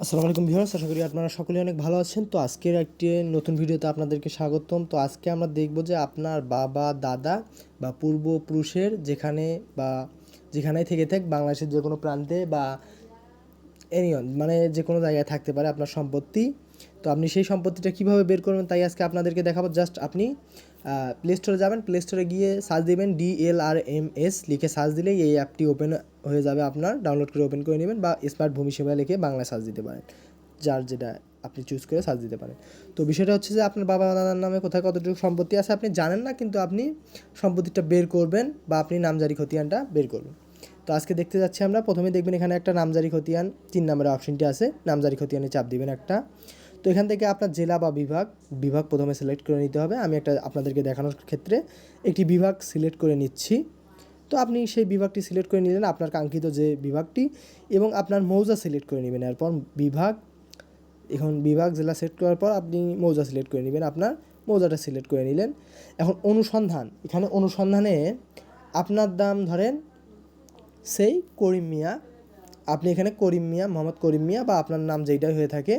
আসসালামু আলাইকুম ভিউয়ার্স, আশা করি আপনারা সকলে অনেক ভালো আছেন। তো আজকের একটি নতুন ভিডিওতে আপনাদেরকে স্বাগতম। তো আজকে আমরা দেখব যে আপনার বাবা, দাদা বা পূর্বপুরুষের যেখানে বা যেখানেই থেকে থাক, বাংলাদেশের যে কোনো প্রান্তে বা এনিয়ন মানে যে কোনো জায়গায় থাকতে পারে আপনার সম্পত্তি। তো আপনি সেই সম্পত্তিটা কীভাবে বের করবেন তাই আজকে আপনাদেরকে দেখাবো। জাস্ট আপনি প্লে স্টোরে যাবেন প্লে স্টোরে গিয়ে সার্চ দিবেন ডিএলআর এম এস লিখে সার্চ দিলেই এই অ্যাপটি ওপেন হয়ে যাবে আপনার ডাউনলোড করে ওপেন করে নেবেন বা স্মার্ট ভূমি সেবা লিখে বাংলায় সার্চ দিতে পারেন। যার যেটা আপনি চুজ করে সার্চ দিতে পারেন। তো বিষয়টা হচ্ছে যে আপনার বাবা দাদার নামে কোথায় কতটুকু সম্পত্তি আছে আপনি জানেন না, কিন্তু আপনি সম্পত্তিটা বের করবেন বা আপনি নামজারি খতিয়ানটা বের করবেন। তো আজকে দেখতে যাচ্ছি আমরা, প্রথমে দেখবেন এখানে একটা নামজারি খতিয়ান, তিন নম্বরের অপশনটি আছে, নামজারি খতিয়ানে চাপ দিবেন একটা। তো এখান থেকে আপনার জেলা বা বিভাগ বিভাগ প্রথমে সিলেক্ট করে নিতে হবে। আমি একটা আপনাদেরকে দেখানোর ক্ষেত্রে একটি বিভাগ সিলেক্ট করে নিচ্ছি। তো আপনি সেই বিভাগটি সিলেক্ট করে নিলেন আপনার কাঙ্ক্ষিত যে বিভাগটি এবং আপনার মৌজা সিলেক্ট করে নেবেন। এরপর বিভাগ, এখন বিভাগ জেলা সিলেক্ট করার পর আপনি মৌজা সিলেক্ট করে নেবেন, আপনার মৌজাটা সিলেক্ট করে নিলেন। এখন অনুসন্ধান, এখানে অনুসন্ধানে আপনার দাম ধরেন সেই করিম মিয়া। আপনি এখানে করিম মিয়া, মোহাম্মদ করিম মিয়া বা আপনার নাম যেইটাই হয়ে থাকে,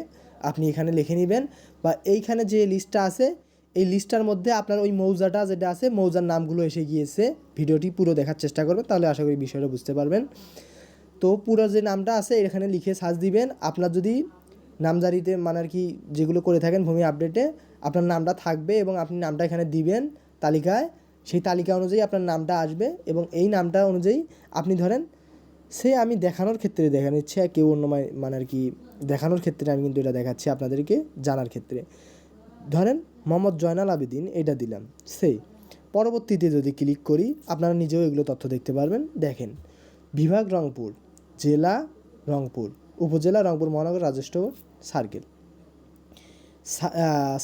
আপনি এখানে লিখে নেবেন বা এইখানে যে লিস্টটা আছে এই লিস্টটার মধ্যে আপনার ওই মৌজাটা যেটা আছে, মৌজার নামগুলো এসে গিয়েছে। ভিডিওটি পুরো দেখার চেষ্টা করবেন, তাহলে আশা করি বিষয়টা বুঝতে পারবেন। তো পুরো যে নামটা আছে, এখানে লিখে সার্চ দিবেন। আপনার যদি নামজারিতে মানে আর কি যেগুলো করে থাকেন ভূমি আপডেটে, আপনার নামটা থাকবে এবং আপনি নামটা এখানে দিবেন তালিকায়, সেই তালিকা অনুযায়ী আপনার নামটা আসবে এবং এই নামটা অনুযায়ী আপনি ধরেন, সে আমি দেখানোর ক্ষেত্রে দেখা নিচ্ছে আর কেউ অন্য মানে আর কি দেখানোর ক্ষেত্রে আমি কিন্তু এটা দেখাচ্ছি আপনাদেরকে জানার ক্ষেত্রে। ধরেন মোহাম্মদ জয়নাল আবেদিন এটা দিলাম, সেই। পরবর্তীতে যদি ক্লিক করি, আপনারা নিজেও এগুলো তথ্য দেখতে পারবেন। দেখেন, বিভাগ রংপুর, জেলা রংপুর, উপজেলা রংপুর মহানগর রাজস্ব সার্কেল।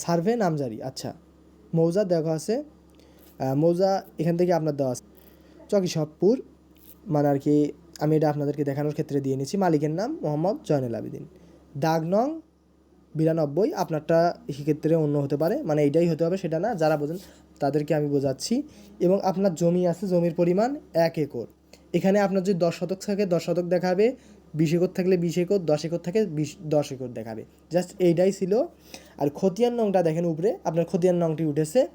সার্ভে নামজারি আচ্ছা। মৌজা দেখা আছে মৌজা এখান থেকে আপনার দেওয়া আছে। চকিসবপুর মানে আর কি, আমি এটা আপনাদেরকে দেখানোর ক্ষেত্রে দিয়ে নিচ্ছি। মালিকের নাম মোহাম্মদ জয়নুল আবেদিন। দাগ নং বিরানব্বই আপনারটা সেক্ষেত্রে অন্য হতে পারে। মানে এইটাই হতে হবে, সেটা না। যারা বোঝেন তাদেরকে আমি বোঝাচ্ছি। এবং আপনার জমি আছে, জমির পরিমাণ এক একর। এখানে আপনার যদি দশ শতক থাকে, দশ শতক দেখাবে। বিশ একর থাকলে বিশ একর, দশ একর থাকে, বিশ, দশ একর দেখাবে। জাস্ট এইটাই ছিল। আর খতিয়ান নংটা দেখেন উপরে, আপনার খতিয়ান নংটি উঠেছে।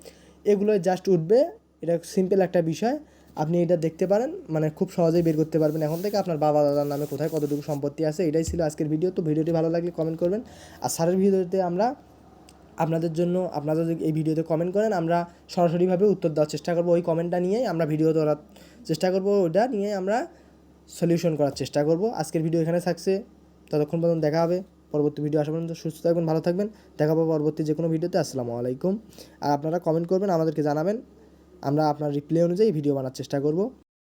এগুলো জাস্ট উঠবে। এটা সিম্পল একটা বিষয়। আপনি এটা দেখতে পারেন মানে খুব সহজেই বের করতে পারবেন এখন থেকে। আপনার বাবা, দাদার নামে কোথায় কতটুকু সম্পত্তি আছে, এটাই ছিল আজকের ভিডিও তো ভিডিওটি ভালো লাগলে কমেন্ট করবেন। আর স্যারের ভিডিওতে আমরা আপনাদের জন্য আপনারা যদি এই ভিডিওতে কমেন্ট করেন, আমরা সরাসরিভাবে উত্তর দেওয়ার চেষ্টা করব। ওই কমেন্টটা নিয়েই আমরা ভিডিও ধরার চেষ্টা করব, ওইটা নিয়ে আমরা সলিউশন করার চেষ্টা করব। আজকের ভিডিও এখানে থাকছে। ততক্ষণ পর্যন্ত দেখা হবে। পরবর্তী ভিডিও আসা পর্যন্ত সুস্থ থাকবেন, ভালো থাকবেন। দেখা পাবো পরবর্তী যে কোনো ভিডিওতে আসসালামু আলাইকুম। আর আপনারা কমেন্ট করবেন, আমাদেরকে জানাবেন। আমরা আপনার রিপ্লাই অনুযায়ী ভিডিও বানার চেষ্টা করব।